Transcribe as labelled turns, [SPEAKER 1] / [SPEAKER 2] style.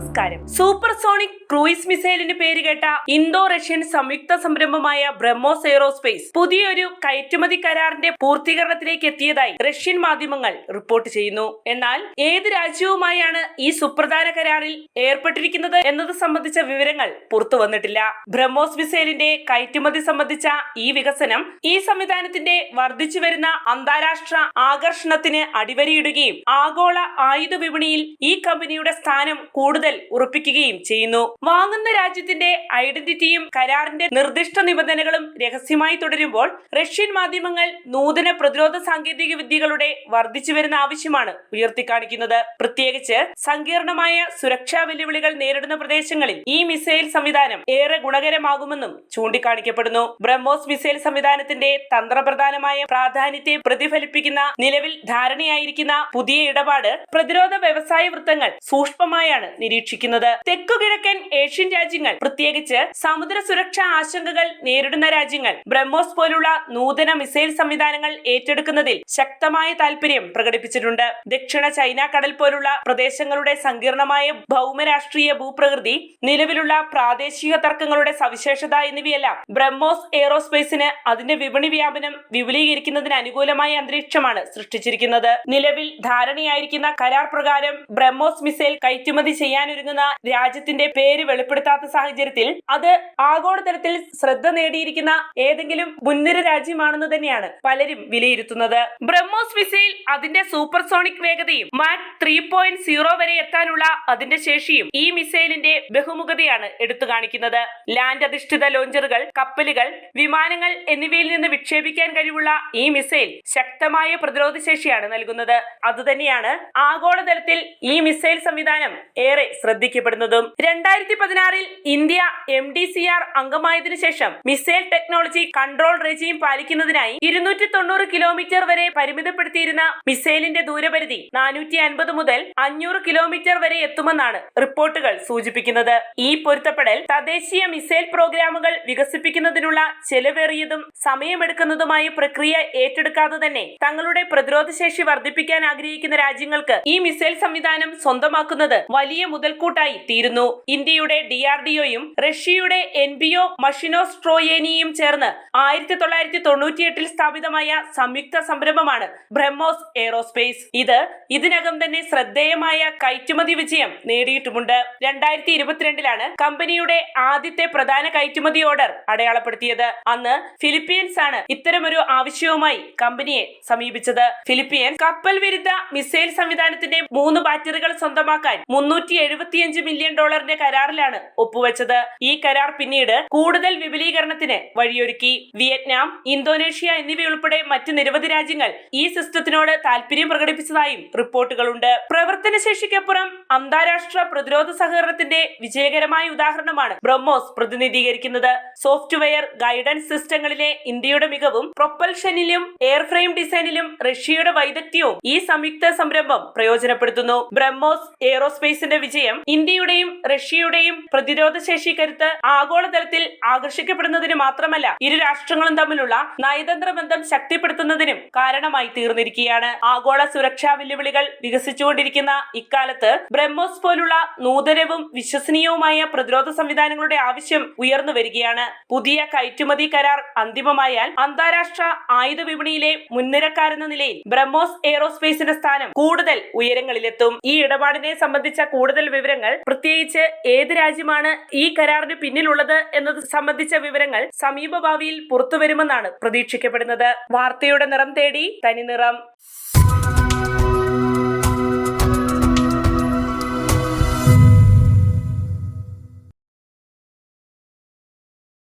[SPEAKER 1] നമസ്കാരം. Supersonic cruise മിസൈലിന് പേരുകേട്ട Indo Russian സംയുക്ത സംരംഭമായ ബ്രഹ്മോസ് എയ്റോസ്പേസ് പുതിയൊരു കയറ്റുമതി കരാറിന്റെ പൂർത്തീകരണത്തിലേക്ക് എത്തിയതായി റഷ്യൻ മാധ്യമങ്ങൾ റിപ്പോർട്ട് ചെയ്യുന്നു. എന്നാൽ ഏത് രാജ്യവുമായാണ് ഈ സുപ്രധാന കരാറിൽ ഏർപ്പെട്ടിരിക്കുന്നത് എന്നത് സംബന്ധിച്ച വിവരങ്ങൾ പുറത്തു വന്നിട്ടില്ല. ബ്രഹ്മോസ് മിസൈലിന്റെ കയറ്റുമതി സംബന്ധിച്ച ഈ വികസനം ഈ സംവിധാനത്തിന്റെ വർദ്ധിച്ചു വരുന്ന അന്താരാഷ്ട്ര ആകർഷണത്തിന് അടിവരയിടുകയും ആഗോള ആയുധ വിപണിയിൽ ഈ കമ്പനിയുടെ സ്ഥാനം കൂടുതൽ ഉറപ്പിക്കുകയും ചെയ്യുന്നു. വാങ്ങുന്ന രാജ്യത്തിന്റെ ഐഡന്റിറ്റിയും കരാറിന്റെ നിർദ്ദിഷ്ട നിബന്ധനകളും രഹസ്യമായി തുടരുമ്പോൾ റഷ്യൻ മാധ്യമങ്ങൾ നൂതന പ്രതിരോധ സാങ്കേതിക വിദ്യകളുടെ വർദ്ധിച്ചു വരുന്ന ആവശ്യമാണ് ഉയർത്തിക്കാണിക്കുന്നത്. പ്രത്യേകിച്ച് സങ്കീർണമായ സുരക്ഷാ വെല്ലുവിളികൾ നേരിടുന്ന പ്രദേശങ്ങളിൽ ഈ മിസൈൽ സംവിധാനം ഏറെ ഗുണകരമാകുമെന്നും ചൂണ്ടിക്കാണിക്കപ്പെടുന്നു. ബ്രഹ്മോസ് മിസൈൽ സംവിധാനത്തിന്റെ തന്ത്രപ്രധാനമായ പ്രാധാന്യത്തെ പ്രതിഫലിപ്പിക്കുന്ന നിലവിൽ ധാരണയായിരിക്കുന്ന പുതിയ ഇടപാട് പ്രതിരോധ വ്യവസായ വൃത്തങ്ങൾ സൂക്ഷ്മമായാണ് നിരീക്ഷിക്കുന്നത്. തെക്കുകിഴക്കൻ ഏഷ്യൻ രാജ്യങ്ങൾ പ്രത്യേകിച്ച് സമുദ്ര സുരക്ഷാ ആശങ്കകൾ നേരിടുന്ന രാജ്യങ്ങൾ. ബ്രഹ്മോസ് പോലുള്ള നൂതന മിസൈൽ സംവിധാനങ്ങൾ ഏറ്റെടുക്കുന്നതിൽ ശക്തമായ താൽപര്യം പ്രകടിപ്പിച്ചിട്ടുണ്ട്. ദക്ഷിണ ചൈന കടൽ പോലുള്ള പ്രദേശങ്ങളുടെ സങ്കീർണമായ ഭൗമരാഷ്ട്രീയ ഭൂപ്രകൃതി നിലവിലുള്ള പ്രാദേശിക തർക്കങ്ങളുടെ സവിശേഷത എന്നിവയെല്ലാം ബ്രഹ്മോസ് എയ്റോസ്പേസിന് അതിന്റെ വിപണി വ്യാപനം വിപുലീകരിക്കുന്നതിന് അനുകൂലമായ അന്തരീക്ഷമാണ് സൃഷ്ടിച്ചിരിക്കുന്നത്. നിലവിൽ ധാരണയായിരിക്കുന്ന കരാർ പ്രകാരം ബ്രഹ്മോസ് മിസൈൽ കയറ്റുമതി ചെയ്യാനൊരുങ്ങുന്ന രാജ്യത്തിന്റെ പേര് വെളിപ്പെടുത്താത്ത സാഹചര്യത്തിൽ അത് ആഗോളതലത്തിൽ ശ്രദ്ധ നേടിയിരിക്കുന്ന ഏതെങ്കിലും മുൻനിര രാജ്യമാണെന്ന് തന്നെയാണ് പലരും വിലയിരുത്തുന്നത്. ബ്രഹ്മോസ് മിസൈൽ അതിന്റെ സൂപ്പർസോണിക് വേഗതയും മാക് ത്രീ പോയിന്റ് സീറോ വരെ എത്താനുള്ള അതിന്റെ ശേഷിയും ഈ മിസൈലിന്റെ ബഹുമുഖതയാണ് എടുത്തു കാണിക്കുന്നത്. ലാൻഡ് അധിഷ്ഠിത ലോഞ്ചറുകൾ കപ്പലുകൾ വിമാനങ്ങൾ എന്നിവയിൽ നിന്ന് വിക്ഷേപിക്കാൻ കഴിവുള്ള ഈ മിസൈൽ ശക്തമായ പ്രതിരോധ ശേഷിയാണ് നൽകുന്നത്. അതുതന്നെയാണ് ആഗോളതലത്തിൽ ഈ മിസൈൽ സംവിധാനം ഏറെ ശ്രദ്ധിക്കപ്പെടുന്നതും. രണ്ടായിരത്തി പതിനാറിൽ India M T C R അംഗമായതിനു ശേഷം മിസൈൽ ടെക്നോളജി കൺട്രോൾ റെജീം പാലിക്കുന്നതിനായി ഇരുന്നൂറ്റി തൊണ്ണൂറ് കിലോമീറ്റർ വരെ പരിമിതപ്പെടുത്തിയിരുന്ന മിസൈലിന്റെ ദൂരപരിധി നാനൂറ്റി അൻപത് മുതൽ അഞ്ഞൂറ് കിലോമീറ്റർ വരെ എത്തുമെന്നാണ് റിപ്പോർട്ടുകൾ സൂചിപ്പിക്കുന്നത്. ഈ പൊരുത്തപ്പെടൽ തദ്ദേശീയ മിസൈൽ പ്രോഗ്രാമുകൾ വികസിപ്പിക്കുന്നതിനുള്ള ചെലവേറിയതും സമയമെടുക്കുന്നതുമായ പ്രക്രിയ ഏറ്റെടുക്കാതെ തന്നെ തങ്ങളുടെ പ്രതിരോധ ശേഷി വർദ്ധിപ്പിക്കാൻ ആഗ്രഹിക്കുന്ന രാജ്യങ്ങൾക്ക് ഈ മിസൈൽ സംവിധാനം സ്വന്തമാക്കുന്നത് വലിയ മുതൽക്കൂട്ടായി തീരുന്നു. ഇന്ത്യയുടെ ഡി ആർ ഡി ഒയും റഷ്യയുടെ എൻ ബി ഒ മഷിനോസ്ട്രോയേനിയും ചേർന്ന് ആയിരത്തി തൊള്ളായിരത്തി തൊണ്ണൂറ്റിയെട്ടിൽ സ്ഥാപിതമായ സംയുക്ത സംരംഭമാണ് ബ്രഹ്മോസ് എയ്റോസ്പേസ്. ഇത് ഇതിനകം തന്നെ ശ്രദ്ധേയമായ കയറ്റുമതി വിജയം നേടിയിട്ടുമുണ്ട്. രണ്ടായിരത്തി ഇരുപത്തിരണ്ടിലാണ് കമ്പനിയുടെ ആദ്യത്തെ പ്രധാന കയറ്റുമതി ഓർഡർ അടയാളപ്പെടുത്തിയത്. അന്ന് ഫിലിപ്പീൻസ് ആണ് ഇത്തരമൊരു ആവശ്യവുമായി കമ്പനിയെ സമീപിച്ചത്. ഫിലിപ്പീൻസ് കപ്പൽ വിരുദ്ധ മിസൈൽ സംവിധാനത്തിന്റെ മൂന്ന് ബാറ്ററികൾ സ്വന്തമാക്കാൻ മുന്നൂറ്റി എഴുപത്തിയഞ്ച് മില്യൺ ഡോളറിന്റെ കരാറിലാണ് ഒപ്പുവെച്ചത്. ഈ കരാർ പിന്നീട് കൂടുതൽ വിപുലീകരണത്തിന് വഴിയൊരുക്കി. വിയറ്റ്നാം ഇന്തോനേഷ്യ എന്നിവയുൾപ്പെടെ മറ്റ് നിരവധി രാജ്യങ്ങൾ ഈ സിസ്റ്റത്തിനോട് താല്പര്യം പ്രകടിപ്പിച്ചതായും റിപ്പോർട്ടുകളുണ്ട്. പ്രവർത്തനശേഷിക്കപ്പുറം അന്താരാഷ്ട്ര പ്രതിരോധ സഹകരണത്തിന്റെ വിജയകരമായ ഉദാഹരണമാണ് ബ്രഹ്മോസ് പ്രതിനിധീകരിക്കുന്നത്. സോഫ്റ്റ്വെയർ ഗൈഡൻസ് സിസ്റ്റങ്ങളിലെ ഇന്ത്യയുടെ മികവും പ്രൊപ്പൽഷനിലും എയർ ഫ്രെയിം ഡിസൈനിലും റഷ്യയുടെ വൈദഗ്ധ്യവും ഈ സംയുക്ത സംരംഭം പ്രയോജനപ്പെടുത്തുന്നു. ബ്രഹ്മോസ് എയ്റോസ്പേസിന്റെ വിജയം ഇന്ത്യയുടെയും റഷ്യയുടെയും പ്രതിരോധ ശേഷി കരുത്ത് ആഗോളതലത്തിൽ ആകർഷിക്കപ്പെടുന്നതിന് മാത്രമല്ല ഇരു രാഷ്ട്രങ്ങളും തമ്മിലുള്ള നയതന്ത്ര ബന്ധം ശക്തിപ്പെടുത്തുന്നതിനും കാരണമായി തീർന്നിരിക്കുകയാണ്. ആഗോള സുരക്ഷാ വെല്ലുവിളികൾ വികസിച്ചുകൊണ്ടിരിക്കുന്ന ഇക്കാലത്ത് ബ്രഹ്മോസ് പോലുള്ള നൂതനവും വിശ്വസനീയവുമായ പ്രതിരോധ സംവിധാനങ്ങളുടെ ആവശ്യം ഉയർന്നു വരികയാണ്. പുതിയ കയറ്റുമതി കരാർ അന്തിമമായാൽ അന്താരാഷ്ട്ര ആയുധ വിപണിയിലെ മുൻനിരക്കാരെന്ന നിലയിൽ ബ്രഹ്മോസ് എയ്റോസ്പേസിന്റെ സ്ഥാനം കൂടുതൽ ഉയരങ്ങളിലെത്തും. ഈ ഇടപാടിനെ സംബന്ധിച്ച കൂടുതൽ വിവരങ്ങൾ പ്രത്യേകിച്ച് ഏത് രാജ്യമാണ് ഈ കരാറിന് പിന്നിലുള്ളത് എന്നത് സംബന്ധിച്ച വിവരങ്ങൾ സമീപ ഭാവിയിൽ പുറത്തുവരുമെന്നാണ് പ്രതീക്ഷിക്കപ്പെടുന്നത്. വാർത്തയുടെ നിറം തേടി തനി നിറം.